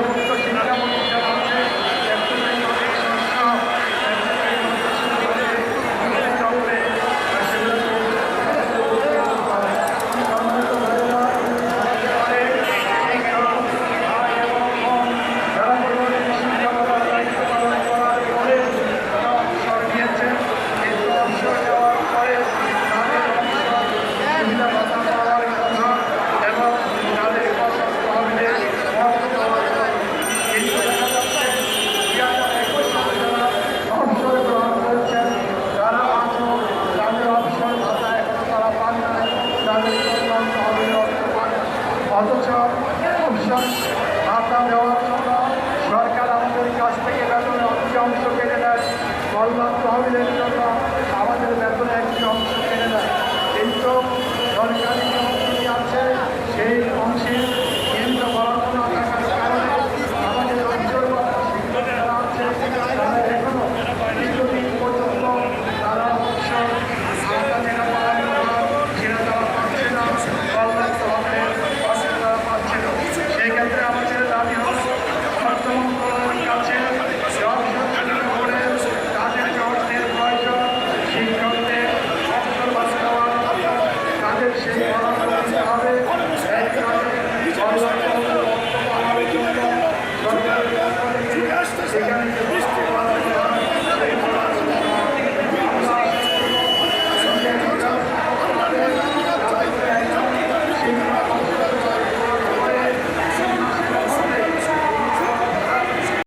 মুক্ত শিক্ষামন্ত্রী অথচ আপনার দেওয়া সেখানে